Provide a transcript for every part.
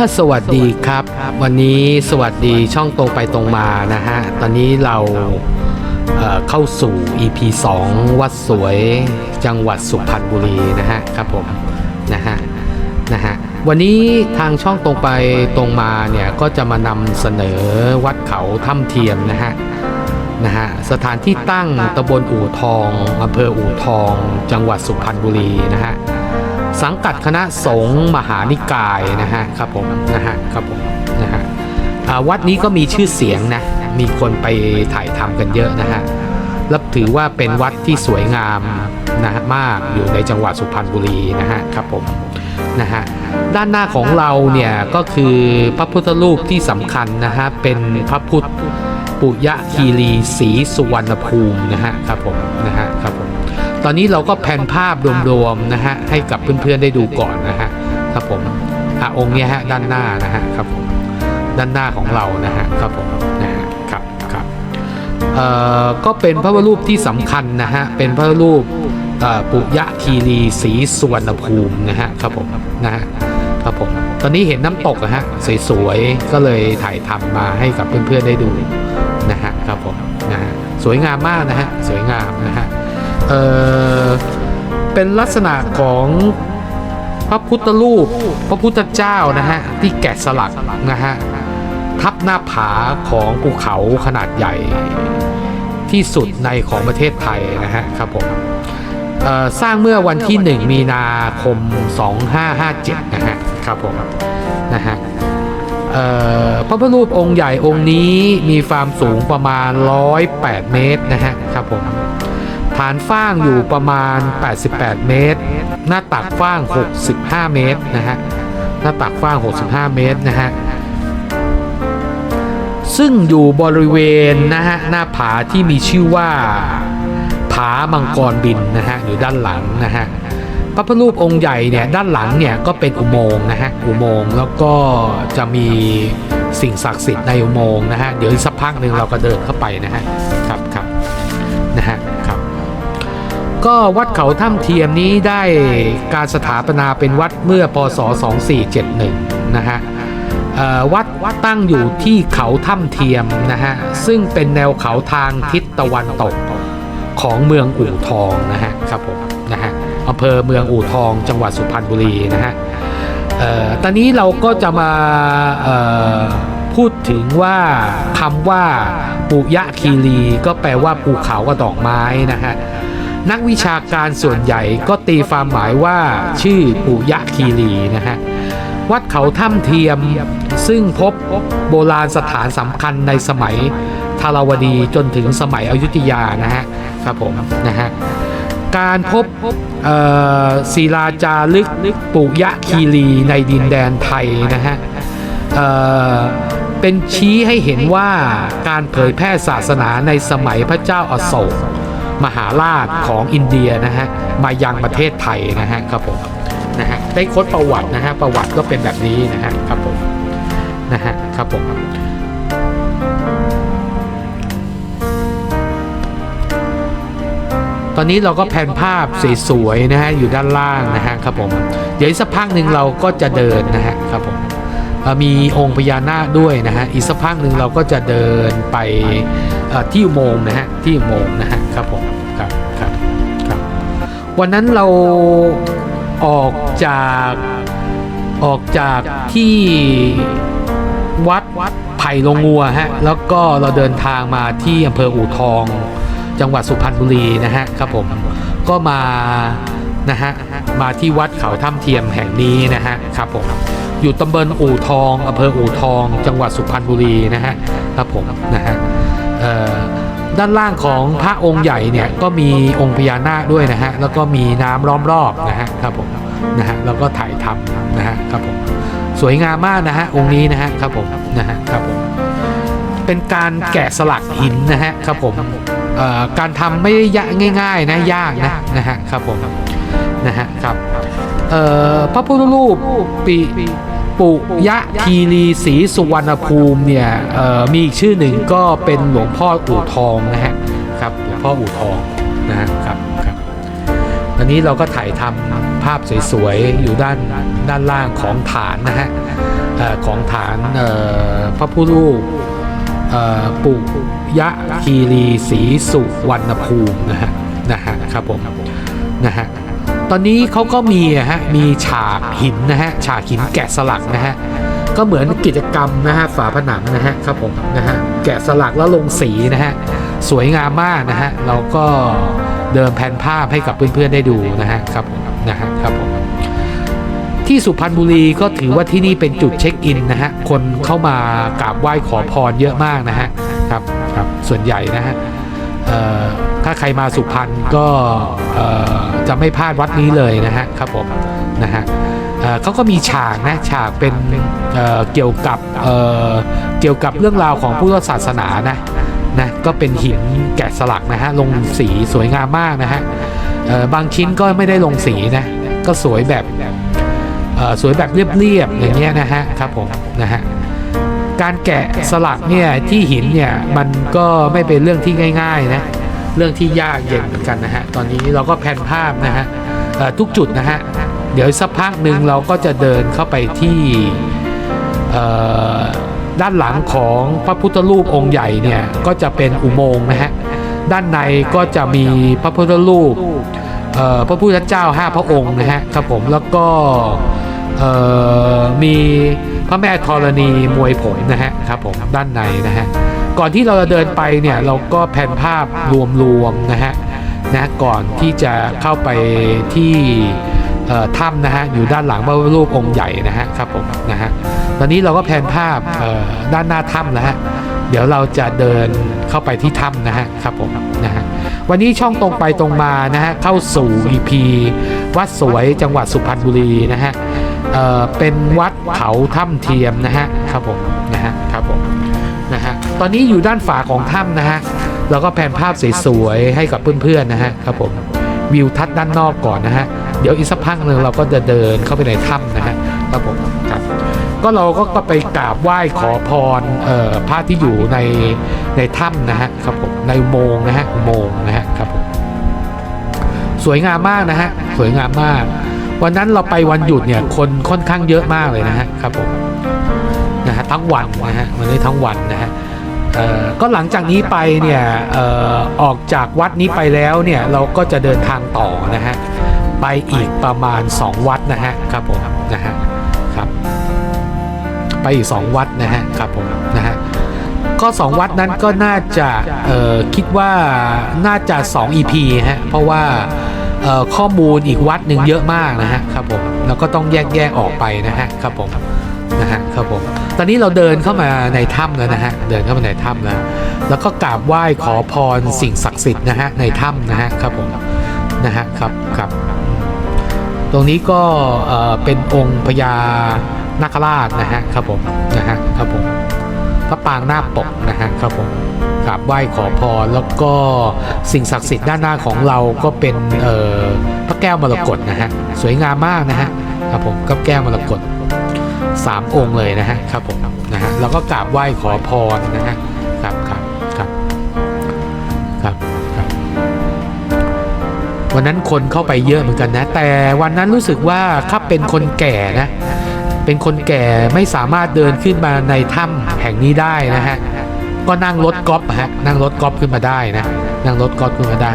อะสวัสดีครับ วันนี้สวัสดีช่องตรงไปตรงมานะฮะ ตอนนี้เราเอ่อเข้าสู่ EP 2 วัดสวยจังหวัดสุพรรณบุรีนะฮะครับผมนะฮะนะฮะวันนี้ทางช่องตรงไปตรงมาเนี่ย ก็จะมานำเสนอวัดเขาถ้ำเทียมนะฮะนะฮะสถานที่ตั้งตำบลอู่ทองอำเภออู่ทอง จังหวัดสุพรรณบุรีนะฮะ สังกัดคณะสงฆ์มหานิกายนะฮะครับผมนะฮะครับผมนะฮะวัดนี้ก็มีชื่อเสียงนะมีคนไปถ่ายทำกันเยอะนะฮะและถือว่าเป็นวัดที่สวยงามนะฮะมากอยู่ในจังหวัดสุพรรณบุรีนะฮะครับผมนะฮะด้านหน้าของเราเนี่ยก็คือพระพุทธรูปที่สำคัญนะฮะเป็นพระพุทธปุยะคีรีศรีสุวรรณภูมินะฮะครับผมนะฮะครับผม ตอนนี้เราก็แผนภาพรวมๆนะฮะให้กับเพื่อนๆได้ดูก่อนนะฮะครับผมอะองค์เนี้ยฮะด้านหน้านะฮะครับผมด้านหน้าของเรานะฮะครับผมนะฮะครับครับเอ่อก็เป็นพระรูปที่สำคัญนะฮะเป็นพระรูปเอ่อปุยะคีรีศรีสุวรรณภูมินะฮะครับผมนะฮะครับผมตอนนี้เห็นน้ำตกนะฮะสวยๆก็เลยถ่ายทำมาให้กับเพื่อนๆได้ดูนะฮะครับผมนะฮะสวยงามมากนะฮะสวยงามนะฮะ เอ่อเป็นลักษณะของพระพุทธรูปพระพุทธเจ้านะฮะที่แกะสลักนะฮะทับหน้าผาของภูเขาขนาดใหญ่ที่สุดในของประเทศไทยนะฮะครับผมสร้างเมื่อวันที่ 1 มีนาคม 2557 นะฮะครับผมนะฮะพระพุทธรูปองค์ใหญ่องค์นี้มีความสูงประมาณ 108 เมตรนะฮะครับผม ฐานฟ้างอยู่ประมาณ 88 เมตร หน้าตักฟ้าง 65 เมตรนะฮะ หน้าตักฟ้าง 65 เมตรนะฮะ ซึ่งอยู่บริเวณนะฮะหน้าผาที่มีชื่อว่าผามังกรบินนะฮะอยู่ด้านหลังนะฮะพระพุทธรูปองค์ใหญ่เนี่ยด้านหลังเนี่ยก็เป็นอุโมงค์นะฮะอุโมงค์แล้วก็จะมีสิ่งศักดิ์สิทธิ์ในอุโมงค์นะฮะเดี๋ยวสักพักหนึ่งเราก็เดินเข้าไปนะฮะครับครับนะฮะ ก็วัดเขาถ้ำเทียมนี้ได้การสถาปนาเป็นวัดเมื่อพศ 2471 นะฮะเอ่อวัดวัดตั้งอยู่ที่เขาถ้ำเทียมนะฮะ ซึ่งเป็นแนวเขาทางทิศตะวันตกของเมืองอู่ทองนะฮะครับผมนะฮะอำเภอเมืองอู่ทองจังหวัดสุพรรณบุรีนะฮะตอนนี้เราก็จะมาพูดถึงว่าคำว่าปุยะคีรีก็แปลว่าภูเขากับดอกไม้นะฮะ นักวิชาการส่วนใหญ่ก็ตีความหมายว่าชื่อปุยะคีรีนะฮะวัดเขาถ้ำเทียมซึ่งพบโบราณสถานสำคัญในสมัยธารวดีจนถึงสมัยอยุธยานะฮะครับผมนะฮะการพบศิลาจารึกปุยะคีรีในดินแดนไทยนะฮะเเป็นชี้ให้เห็นว่าการเผยแพร่ศาสนาในสมัยพระเจ้าอโศก มหาราชของอินเดียนะฮะมายังประเทศไทยนะฮะครับผมนะฮะได้ค้นประวัตินะฮะประวัติก็เป็นแบบนี้นะฮะครับผมนะฮะครับผมตอนนี้เราก็แผนภาพสวยๆนะฮะอยู่ด้านล่างนะฮะครับผมเดี๋ยวสักพักหนึ่งเราก็จะเดินนะฮะครับผม มีองค์พญานาคด้วยนะฮะอีกสักพักหนึ่งเราก็จะเดินไปที่อุโมงค์นะฮะที่อุโมงค์นะฮะครับผมครับครับครับวันนั้นเราออกจากออกจากที่วัดวัดไผ่ลงงัวฮะแล้วก็เราเดินทางมาที่อำเภออู่ทอง จังหวัดสุพรรณบุรีนะฮะครับผมก็มานะฮะมาที่วัดเขาถ้ำเทียมแห่งนี้นะฮะครับผม อยู่ตำบลอู่ทองอำเภออู่ทอง จังหวัดสุพรรณบุรีนะฮะครับผมนะฮะด้านล่างของพระองค์ใหญ่เนี่ยก็มีองค์พญานาคด้วยนะฮะแล้วก็มีน้ำล้อมรอบนะฮะครับผมนะฮะแล้วก็ถ่ายทำนะฮะครับผมสวยงามมากนะฮะองค์นี้นะฮะครับผมนะฮะครับผมเป็นการแกะสลักหินนะฮะครับผมการทำไม่ได้ยากง่าย ๆนะยากนะนะฮะครับผมนะฮะครับพระพุทธรูปปี ปุยะคีรีศรีสุวรรณภูมิเนี่ยเอ่อมีอีกชื่อหนึ่งก็เป็นหลวงพ่ออู่ทองนะฮะครับหลวงพ่ออู่ทองนะฮะครับครับตอนนี้เราก็ถ่ายทำภาพสวยๆอยู่ด้านด้านล่างของฐานนะฮะเออของฐานเอ่อพระพุทธรูปเอ่อปุยะคีรีศรีสุวรรณภูมินะฮะนะฮะครับผมนะฮะ ตอนนี้เขาก็มีอะฮะมีฉากหินนะฮะฉากหินแกะสลักนะฮะก็เหมือนกิจกรรมนะฮะฝาผนังนะฮะครับผมนะฮะแกะสลักแล้วลงสีนะฮะสวยงามมากนะฮะเราก็เดินแผนภาพให้กับเพื่อนๆได้ดูนะฮะครับผมนะฮะครับผมที่สุพรรณบุรีก็ถือว่าที่นี่เป็นจุดเช็คอินนะฮะคนเข้ามากราบไหว้ขอพรเยอะมากนะฮะครับครับส่วนใหญ่นะฮะ ถ้าใครมาสุพรรณก็จะไม่พลาดวัดนี้เลยนะฮะครับผมนะฮะเเขาก็มีฉากนะฉากเป็นเเกี่ยวกับเเกี่ยวกับเรื่องราวของพุทธศาสนานะนะก็เป็นหินแกะสลักนะฮะลงสีสวยงามมากนะฮะบางชิ้นก็ไม่ได้ลงสีนะก็สวยแบบสวยแบบเรียบๆอย่างเงี้ยนะฮะครับผมนะฮะการแกะสลักเนี่ยที่หินเนี่ยมันก็ไม่เป็นเรื่องที่ง่าย ๆ นะ เรื่องที่ยากเย็นเหมือนกันนะฮะ ตอนนี้เราก็แผนภาพนะฮะทุกจุดนะฮะ เดี๋ยวสักพักหนึ่งเราก็จะเดินเข้าไปที่ด้านหลังของพระพุทธรูปองค์ใหญ่เนี่ยก็จะเป็นอุโมงค์นะฮะ ด้านในก็จะมีพระพุทธรูปพระพุทธเจ้าห้าพระองค์นะฮะครับผมแล้วก็มี พระแม่ธรณีมวยผมนะฮะครับผมด้านในนะฮะก่อนที่เราจะเดินไปเนี่ยเราก็แผนภาพรวมๆนะฮะนะก่อนที่จะเข้าไปที่ถ้ำนะฮะอยู่ด้านหลังพระรูปองค์ใหญ่นะฮะครับผมนะฮะตอนนี้เราก็แผนภาพด้านหน้าถ้ำแล้วฮะเดี๋ยวเราจะเดินเข้าไปที่ถ้ำนะฮะครับผมนะฮะวันนี้ช่องตรงไปตรงมานะฮะเข้าสู่ EP วัดสวยจังหวัดสุพรรณบุรีนะฮะ เอ่อเป็นวัดเขาถ้ำเทียมนะฮะครับผมนะฮะครับผมนะฮะตอนนี้อยู่ด้านฝาของถ้ำนะฮะเราก็แผนภาพสวยๆให้กับเพื่อนๆนะฮะครับผมวิวทัศน์ด้านนอกก่อนนะฮะเดี๋ยวอีกสักพักหนึ่งเราก็จะเดินเข้าไปในถ้ำนะฮะครับผมครับก็เราก็ก็ไปกราบไหว้ขอพรเอ่อพระที่อยู่ในในถ้ำนะฮะครับผมในโมงนะฮะโมงนะฮะครับผมสวยงามมากนะฮะสวยงามมาก วันนั้นเราไปวันหยุดเนี่ยคนค่อนข้างเยอะมากเลยนะฮะครับผมนะฮะทั้งวันนะฮะวันนี้ทั้งวันนะฮะก็หลังจากนี้ไปเนี่ยออออกจากวัดนี้ไปแล้วเนี่ยเราก็จะเดินทางต่อนะฮะไปอีกประมาณ 2 วัดนะฮะครับผมนะฮะครับไปอีก 2 วัดนะฮะครับผมนะฮะก็ 2 วัดนั้นก็น่าจะคิดว่าน่าจะ 2 EP ฮะเพราะว่า ข้อมูลอีกวัดหนึ่งเยอะมากนะฮะครับผมแล้วก็ต้องแยกแยกออกไปนะฮะครับผมนะฮะครับผมตอนนี้เราเดินเข้ามาในถ้ำแล้วนะฮะเดินเข้ามาในถ้ำแล้วแล้วก็กราบไหว้ขอพรสิ่งศักดิ์สิทธิ์นะฮะในถ้ำนะฮะครับผมนะฮะครับครับตรงนี้ก็เอ่อเป็นองค์พญานาคราชนะฮะครับผมนะฮะครับผม พระปางหน้าปกนะฮะครับผมกราบไหว้ขอพรแล้วก็สิ่งศักดิ์สิทธิ์ด้านหน้าของเราก็เป็นเอ่อพระแก้วมรกตนะฮะสวยงามมากนะฮะครับผมกับแก้วมรกตสามองค์เลยนะฮะครับผมนะฮะแล้วก็กราบไหว้ขอพรนะฮะครับครับครับครับครับวันนั้นคนเข้าไปเยอะเหมือนกันนะ แต่วันนั้นรู้สึกว่าถ้าเป็นคนแก่นะ เป็นคนแก่ไม่สามารถเดินขึ้นมาในถ้ำแห่งนี้ได้นะฮะก็นั่งรถกอล์ฟฮะนั่งรถกอล์ฟขึ้นมาได้นะนั่งรถกอล์ฟขึ้นมาได้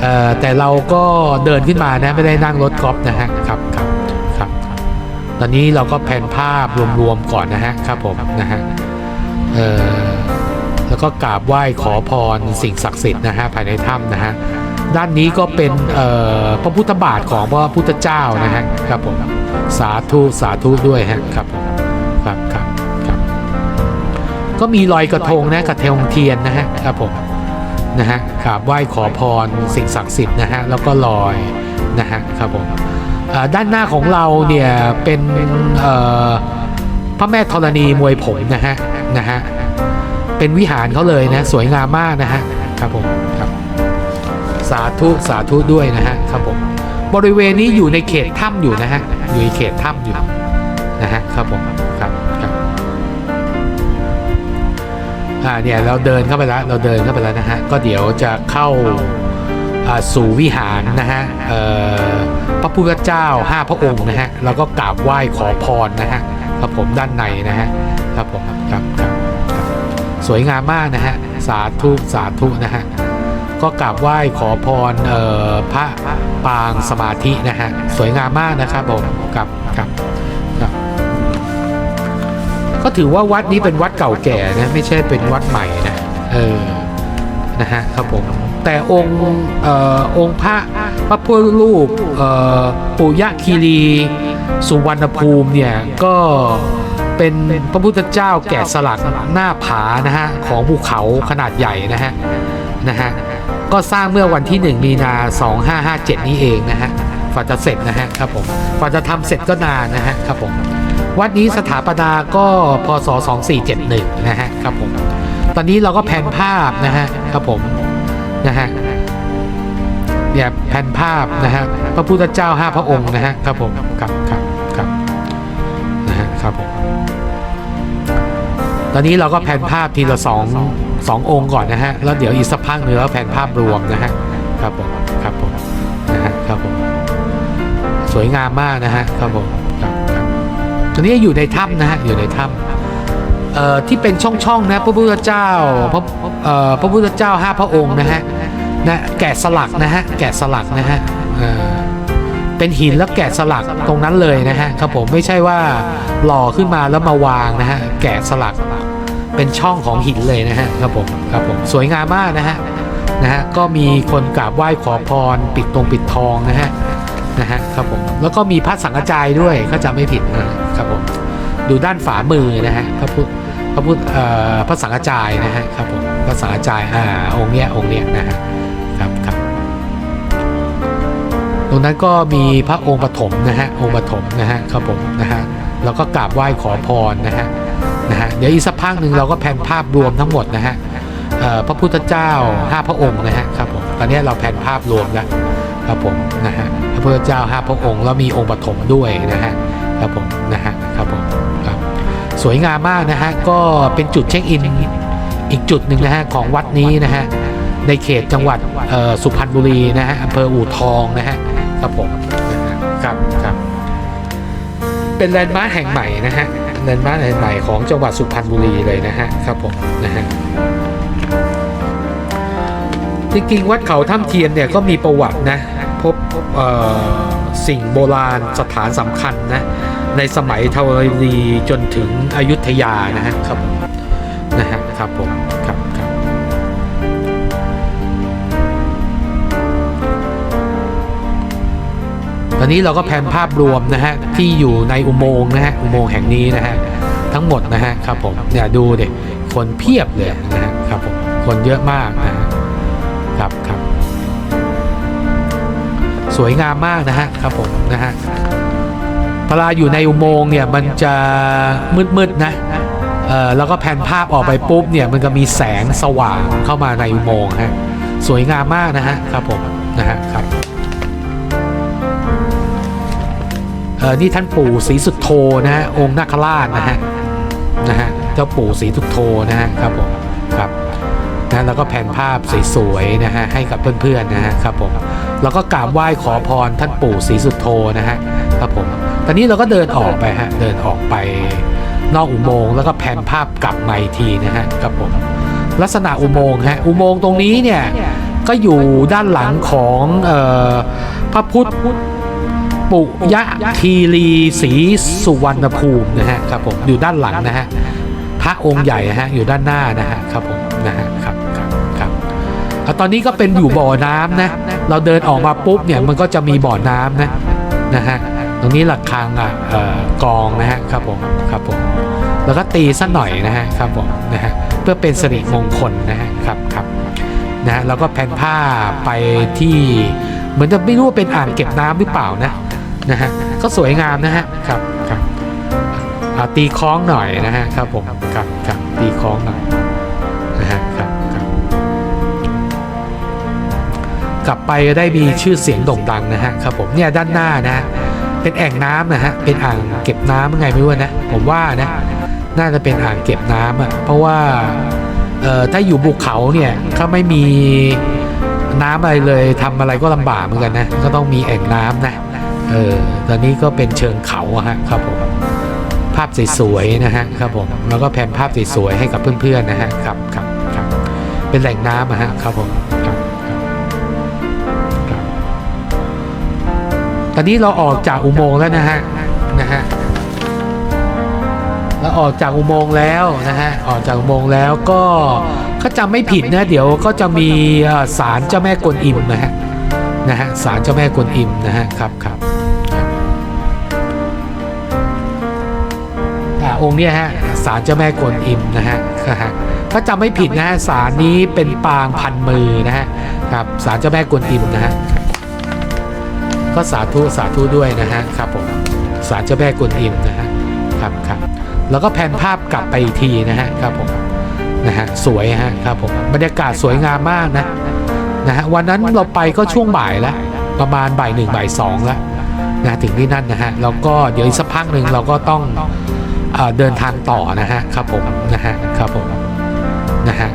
เอ่อแต่เราก็เดินขึ้นมานะไม่ได้นั่งรถกอล์ฟนะฮะครับครับครับ ตอนนี้เราก็แผนภาพรวมๆก่อนนะฮะครับผมนะฮะแล้วก็กราบไหว้ขอพรสิ่งศักดิ์สิทธิ์นะฮะภายในถ้ำนะฮะด้านนี้ก็เป็นเอ่อพระพุทธบาทของพระพุทธเจ้านะฮะครับผม สาธุสาธุด้วยฮะครับครับครับครับ ก็มีลอยกระทงนะกระเทงเทียนนะฮะครับผมนะฮะกราบไหว้ขอพรสิ่งศักดิ์สิทธิ์นะฮะแล้วก็ลอยนะฮะครับผมด้านหน้าของเราเนี่ยเป็นพระแม่ธรณีมวยผมนะฮะนะฮะเป็นวิหารเขาเลยนะสวยงามมากนะฮะครับผมครับสาธุสาธุด้วยนะฮะครับผม บริเวณนี้อยู่ในเขตถ้ำอยู่นะฮะอยู่ในเขตถ้ำอยู่นะฮะครับผมครับครับอ่าเนี่ยเราเดินเข้าไปแล้วเราเดินเข้าไปแล้วนะฮะก็เดี๋ยวจะเข้าอ่าสู่วิหารนะฮะเอ่อพระพุทธเจ้าห้าพระองค์นะฮะแล้วก็กราบไหว้ขอพรนะฮะครับผมด้านในนะฮะครับผมครับครับครับสวยงามมากนะฮะสาธุสาธุนะฮะก็กราบไหว้ขอพรเอ่อพระ ปางสมาธินะฮะสวยงามมากนะครับผมครับครับครับก็ถือว่าวัดนี้เป็นวัดเก่าแก่นะไม่ใช่เป็นวัดใหม่นะเออนะฮะครับผมแต่องค์เอ่อองค์พระพระพุทธรูปเอ่อปุยะคีรีสุวรรณภูมิเนี่ยก็เป็นพระพุทธเจ้าแกะสลักหน้าผานะฮะของภูเขาขนาดใหญ่นะฮะนะฮะ ก็สร้างเมื่อวันที่ 1 มีนา 2557 นี้เองนะฮะฝ่าจะเสร็จนะฮะครับผมฝ่าจะทำเสร็จก็นานนะฮะครับผมวัดนี้สถาปนาก็พศ 2471 นะฮะครับผมตอนนี้เราก็แผนภาพนะฮะครับผมนะฮะเนี่ยแผนภาพนะฮะพระพุทธเจ้าห้าพระองค์นะฮะครับผมครับครับครับนะฮะครับผมตอนนี้เราก็แผนภาพทีละสอง สององค์ก่อนนะฮะ แล้วเดี๋ยวอีกสักพักหนึ่งแล้วแผนภาพรวมนะฮะ ครับผม ครับผม นะฮะ ครับผม สวยงามมากนะฮะ ครับผม ครับตอนนี้อยู่ในถ้ำนะฮะ อยู่ในถ้ำเอ่อ ที่เป็นช่องๆนะ พระพุทธเจ้า พระเอ่อ พระพุทธเจ้าห้าพระองค์นะฮะ นะ แกะสลักนะฮะ แกะสลักนะฮะเอ่อเป็นหินแล้วแกะสลักตรงนั้นเลยนะฮะ ครับผม ไม่ใช่ว่าหล่อขึ้นมาแล้วมาวางนะฮะ แกะสลัก เป็นช่องของหินเลยนะฮะครับผมครับผมสวยงามมากนะฮะนะฮะก็มีคนกราบไหว้ขอพร ปิดตรงปิดทองนะฮะนะฮะครับผมแล้วก็มีพระสังฆจายด้วยเขาจะไม่ผิดนะครับผมดูด้านฝามือนะฮะพระพุทธพระพุทธเอ่อพระสังฆจายนะฮะครับผมพระสังฆจายอ่าองค์เนี้ยองค์เนี้ยนะฮะครับครับตรงนั้นก็มีพระองค์ปฐมนะฮะองค์ปฐมนะฮะครับผมนะฮะแล้วก็กราบไหว้ขอพรนะฮะ นะฮะเดี๋ยวอีกสักพักหนึ่งเราก็แผนภาพรวมทั้งหมดนะฮะพระพุทธเจ้าห้าพระองค์นะฮะครับผมตอนนี้เราแผนภาพรวมแล้วครับผมนะฮะพระพุทธเจ้าห้าพระองค์แล้วมีองค์ปฐมด้วยนะฮะครับผมนะฮะครับผมครับสวยงามมากนะฮะก็เป็นจุดเช็คอินอีกจุดหนึ่งนะฮะของวัดนี้นะฮะในเขตจังหวัดสุพรรณบุรีนะฮะอำเภออู่ทองนะฮะครับผมนะครับครับเป็นแลนด์มาร์คแห่งใหม่นะฮะ แลนบ้านใหม่ของจังหวัดสุพรรณบุรีเลยนะฮะครับผมนะฮะจริงๆวัดเขาถ้ำเทียนเนี่ยก็มีประวัตินะพบเอ่อสิ่งโบราณสถานสำคัญนะในสมัยธรณีจนถึงอยุธยานะฮะครับผมนะฮะครับผม อนนี้เราก็แผนภาพรวมนะฮะที่อยู่ในอุโมงค์นะฮะอุโมงค์แห่งนี้นะฮะทั้งหมดนะฮะครับผมเนี่ยดูเด็กคนเพียบเลยนะฮะครับผมคนเยอะมากนะฮะครับครับสวยงามมากนะฮะครับผมนะฮะเวลาอยู่ในอุโมงค์เนี่ยมันจะมืดๆนะเออแล้วก็แผ่นภาพออกไปปุ๊บเนี่ยมันก็มีแสงสว่างเข้ามาในอุโมงค์ฮะสวยงามมากนะฮะครับผมนะฮะครับ นี่ท่านปู่ศรีสุดโทนะฮะองค์นาคราชนะฮะนะฮะเจ้าปู่ศรีสุดโทนะฮะครับผมครับนะแล้วก็แผนภาพสวยๆนะฮะให้กับเพื่อนๆนะฮะครับผมแล้วก็กราบไหว้ขอพรท่านปู่ศรีสุดโทนะฮะครับผมตอนนี้เราก็เดินออกไปฮะเดินออกไปนอกอุโมงค์แล้วก็แผนภาพกลับมาอีกทีนะฮะครับผมลักษณะอุโมงค์ฮะอุโมงค์ตรงนี้เนี่ยก็อยู่ด้านหลังของออพระพุทธ ปุยะคีรีศรีสุวรรณภูมินะฮะครับผมอยู่ด้านหลังนะฮะพระองค์ใหญ่ฮะอยู่ด้านหน้านะฮะครับผมนะฮะครับครับครับตอนนี้ก็เป็นอยู่บ่อน้ำนะเราเดินออกมาปุ๊บเนี่ยมันก็จะมีบ่อน้ำนะนะฮะตรงนี้หลักคางอะกองนะฮะครับผมครับผมแล้วก็ตีสักหน่อยนะฮะครับผมนะฮะเพื่อเป็นสิริมงคลนะฮะครับครับนะฮะแล้วก็แผ่นผ้าไปที่เหมือนจะไม่รู้ว่าเป็นอ่างเก็บน้ำหรือเปล่านะ นะฮะก็สวยงามนะฮะครับครับอ่าตีคล้องหน่อยนะฮะครับผมครับครับตีคล้องหน่อยนะฮะครับครับกลับไปก็ได้มีชื่อเสียงโด่งดังนะฮะครับผมเนี่ยด้านหน้านะฮะเป็นแอ่งน้ำนะฮะเป็นอ่างเก็บน้ำยังไงไม่รู้นะผมว่านะน่าจะเป็นอ่างเก็บน้ำอะเพราะว่าเอ่อถ้าอยู่ภูเขาเนี่ยถ้าไม่มีน้ำอะไรเลยทำอะไรก็ลำบากเหมือนกันนะก็ต้องมีแอ่งน้ำนะ เออตอนนี้ก็เป็นเชิงเขาฮะครับผมภาพสวยๆนะฮะครับผมแล้วก็แพนภาพสวยๆให้กับเพื่อนๆนะฮะครับครับครับเป็นแหล่งน้ำอะฮะครับผมครับครับตอนนี้เราออกจากอุโมงค์แล้วนะฮะนะฮะเราออกจากอุโมงค์แล้วนะฮะออกจากอุโมงค์แล้วก็ถ้าจำไม่ผิดนะเดี๋ยวก็จะมีศาลเจ้าแม่กวนอิมนะฮะนะฮะศาลเจ้าแม่กวนอิมนะฮะครับครับ องค์เนี้ยฮะศาลเจ้าแม่กวนอิมนะฮะถ้าจำไม่ผิดนะฮะศาลนี้เป็นปางพันมือนะฮะครับศาลเจ้าแม่กวนอิมนะฮะก็สาธุสาธุด้วยนะฮะครับผมศาลเจ้าแม่กวนอิมนะฮะครับครับแล้วก็แผนภาพกลับไปอีกทีนะฮะครับผมนะฮะสวยฮะครับผมบรรยากาศสวยงามมากนะนะฮะวันนั้นเราไปก็ช่วงบ่ายแล้วประมาณบ่ายหนึ่งบ่ายสองแล้วนะถึงที่นั่นนะฮะแล้วก็เดี๋ยวอีกสักพักหนึ่งเราก็ต้อง เดินทางต่อนะฮะครับผมนะฮะครับผมนะฮะ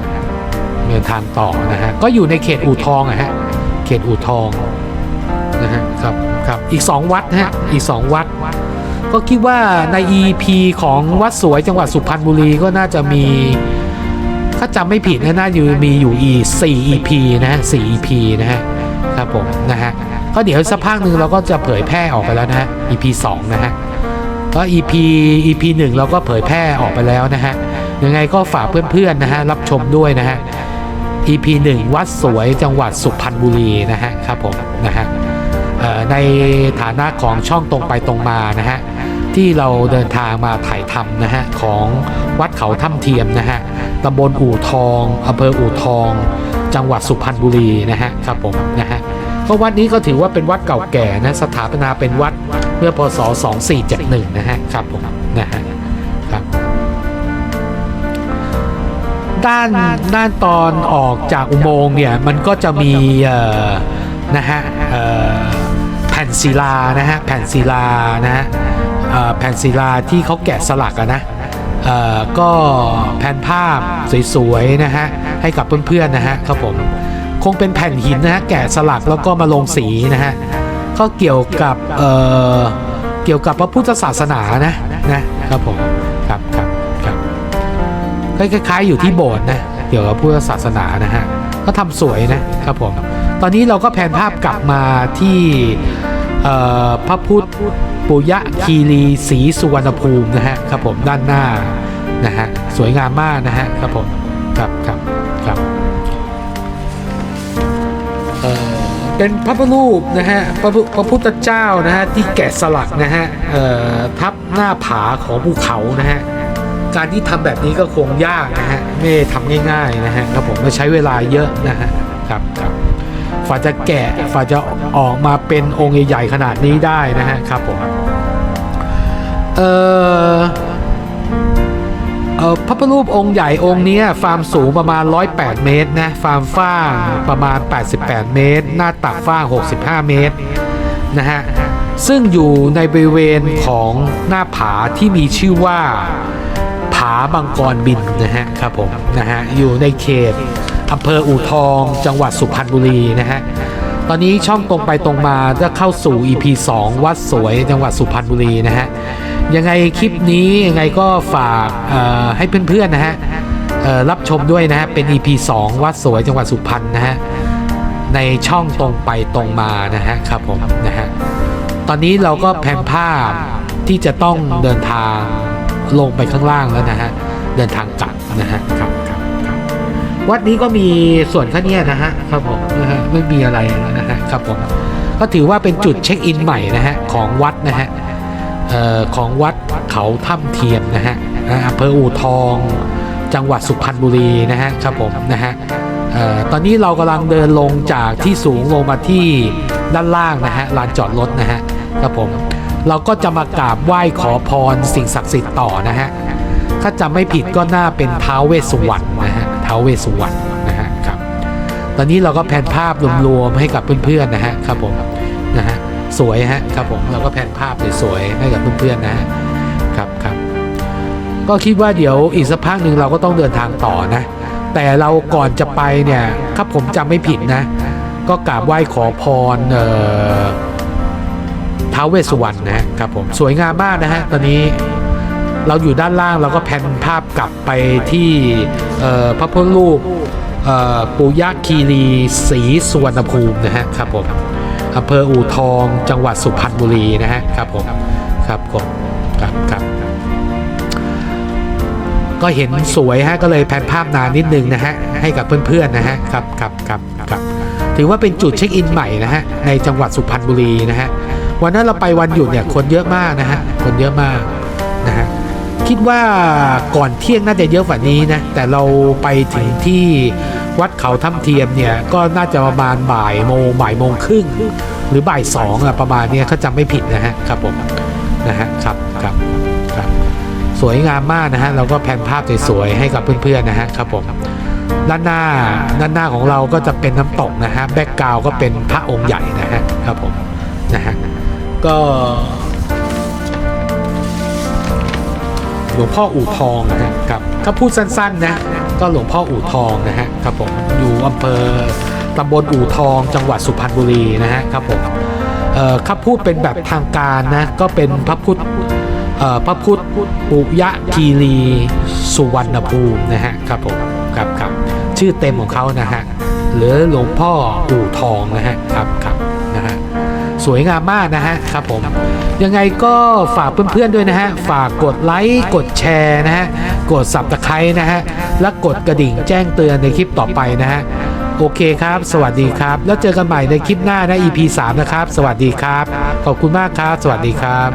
เดินทางต่อนะฮะก็อยู่ในเขตอู่ทองอะฮะเขตอู่ทองนะฮะครับครับอีก 2 วัดนะฮะอีก 2 วัด ก็คิดว่าใน EP ของวัดสวยจังหวัดสุพรรณบุรีก็น่าจะมีถ้าจำไม่ผิดนะน่าอยู่มีอยู่อี4 EP นะฮะ4 EP นะฮะครับผมนะฮะก็เดี๋ยวสักพักหนึ่งเราก็จะเผยแพร่ออกไปแล้วนะฮะ EP 2 นะฮะ ก็ EP EP 1เราก็เผยแพร่ออกไปแล้วนะฮะ ยังไงก็ฝากเพื่อนๆนะฮะ รับชมด้วยนะฮะ EP 1วัดสวยจังหวัดสุพรรณบุรีนะฮะครับผมนะฮะในฐานะของช่องตรงไปตรงมานะฮะ ที่เราเดินทางมาถ่ายทำนะฮะ ของวัดเขาถ้ำเทียมนะฮะตำบลอู่ทองอำเภออู่ทอง จังหวัดสุพรรณบุรีนะฮะครับผมนะฮะ ก็วัดนี้ก็ถือว่าเป็นวัดเก่าแก่นะสถาปนาเป็นวัดเมื่อพศ 2471 นะฮะครับผมนะฮะครับด้านด้านตอนออกจากอุโมงค์เนี่ยมันก็จะมีนะฮะแผ่นศิลานะฮะแผ่นศิลานะฮะแผ่นศิลาที่เขาแกะสลักอะนะก็แผ่นภาพสวยๆนะฮะให้กับเพื่อนๆนะฮะครับผม คงเป็นแผ่นหินนะฮะแกะสลักแล้วก็มาลงสีนะฮะก็เกี่ยวกับเอ่อเกี่ยวกับพระพุทธศาสนานะนะครับผมครับครับครับคล้ายๆอยู่ที่โบสถ์นะเกี่ยวกับพุทธศาสนานะฮะก็ทำสวยนะครับผมตอนนี้เราก็แผนภาพกลับมาที่พระพุทธปุยะคีรีศรีสุวรรณภูมินะฮะครับผมด้านหน้านะฮะสวยงามมากนะฮะครับผมครับครับ เป็นพระพุทธรูปนะฮะพระพระพุทธเจ้านะฮะที่แกะสลักนะฮะทับหน้าผาของภูเขานะฮะการที่ทำแบบนี้ก็คงยากนะฮะไม่ทำง่ายๆนะฮะครับผมมันใช้เวลาเยอะนะฮะครับครับฝ่าจะแกะฝ่าจะออกมาเป็นองค์ใหญ่ๆขนาดนี้ได้นะฮะครับผมเอ่อ เอ่อพระพุทธรูปองค์ใหญ่องค์นี้ฟาร์มสูงประมาณ 108 เมตรนะฟาร์มฟ้างประมาณ 88 เมตร หน้าตักฟ้าง65 เมตรนะฮะซึ่งอยู่ในบริเวณของหน้าผาที่มีชื่อว่าผาบังกรบินนะฮะครับผมนะฮะอยู่ในเขตอำเภออู่ทอง จังหวัดสุพรรณบุรีนะฮะตอนนี้ช่องตรงไปตรงมาจะเข้าสู่ EP 2 วัดสวยจังหวัดสุพรรณบุรีนะฮะ ยังไงคลิปนี้ยังไงก็ฝากให้เพื่อนๆนะฮะรับชมด้วยนะฮะ เป็น EP 2 วัดสวยจังหวัดสุพรรณนะฮะ ในช่องตรงไปตรงมานะฮะครับผมนะฮะ ตอนนี้เราก็แผนภาพที่จะต้องเดินทางลงไปข้างล่างแล้วนะฮะ เดินทางกลับนะฮะครับครับวัดนี้ก็มีส่วนแค่นี้นะฮะครับผมนะฮะไม่มีอะไรแล้วนะฮะครับผมก็ถือว่าเป็นจุดเช็คอินใหม่นะฮะของวัดนะฮะ ของวัดเขาถ้ำเทียมนะฮะออำเภออู่ทอง จังหวัดสุพรรณบุรีนะฮะครับผมนะฮะออตอนนี้เรากำลังเดินลงจากที่สูงลงมาที่ด้านล่างนะฮะลานจอดรถนะฮะครับผมเราก็จะมากราบไหว้ขอพรสิ่งศักดิ์สิทธิ์ต่อนะฮะถ้าจำไม่ผิดก็น่าเป็นท้าวเวสสุวรรณนะฮะท้าวเวสสุวรรณนะฮะครับตอนนี้เราก็แผนภาพรวมๆให้กับเพื่อนๆนะฮะครับผมนะฮะ สวยฮะครับผมเราก็แผนภาพสวยๆให้กับเพื่อนๆนะฮะครับครับก็คิดว่าเดี๋ยวอีกสักพักหนึ่งเราก็ต้องเดินทางต่อนะ แต่เราก่อนจะไปเนี่ยถ้าผมจำไม่ผิดนะ ก็กราบไหว้ขอพรเอ่อท้าวเวสสุวรรณนะครับผมสวยงามมากนะฮะตอนนี้เราอยู่ด้านล่างเราก็แพนภาพกลับไปที่เอ่อพระพุทธรูปเอ่อปุยะคีรีศรีสุวรรณภูมินะฮะครับผม อำเภออู่ทอง จังหวัดสุพรรณบุรีนะฮะครับผมครับผมครับครับก็เห็นสวยฮะก็เลยแพนภาพนานนิดนึงนะฮะให้กับเพื่อนๆนะฮะครับครับครับครับถือว่าเป็นจุดเช็คอินใหม่นะฮะในจังหวัดสุพรรณบุรีนะฮะวันนั้นเราไปวันหยุดเนี่ยคนเยอะมากนะฮะคนเยอะมากนะฮะคิดว่าก่อนเที่ยงน่าจะเยอะกว่านี้นะแต่เราไปถึงที่ วัดเขาถ้ำเทียมเนี่ยก็น่าจะประมาณบ่ายโมงบ่ายโมงครึ่งหรือบ่ายสองอะประมาณเนี้ยเขาจำไม่ผิดนะฮะครับผมนะฮะครับครับครับ สวยงามมากนะฮะเราก็แพนภาพสวยๆให้กับเพื่อนๆนะฮะครับผมด้านหน้าด้านหน้าของเราก็จะเป็นน้ำตกนะฮะแบ็กกราวก็เป็นพระองค์ใหญ่นะฮะครับผมนะฮะก็หลวงพ่ออู่ทองนะฮะครับก็พูดสั้นๆนะ ก็หลวงพ่ออู่ทองนะฮะครับผมอยู่อำเภอตำบลอู่ทอง จังหวัดสุพรรณบุรีนะฮะครับผมเอ่อถ้าพูดเป็นแบบทางการนะก็เป็นพระพุทธเอ่อพระพุทธปุยะคีรีสุวรรณภูมินะฮะครับผมครับครับชื่อเต็มของเขานะฮะหรือหลวงพ่ออู่ทองนะฮะครับครับนะฮะ สวยงามมากนะฮะครับผมยังไงก็ฝากเพื่อนๆด้วยนะฮะฝากกดไลค์กดแชร์นะฮะกดสับตะไคร้นะฮะและกดกระดิ่งแจ้งเตือนในคลิปต่อไปนะฮะโอเคครับ สวัสดีครับ แล้วเจอกันใหม่ในคลิปหน้านะ EP 3 นะครับ สวัสดีครับ ขอบคุณมากครับ สวัสดีครับ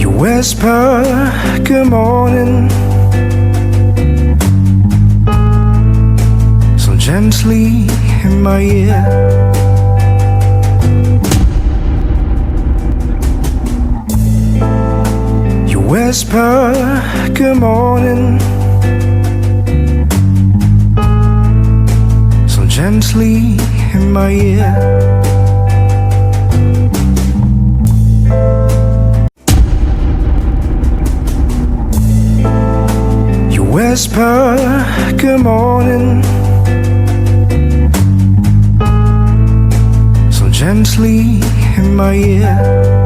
You whisper good morning gently in my ear. You whisper good morning so gently in my ear. You whisper good morning gently in my ear.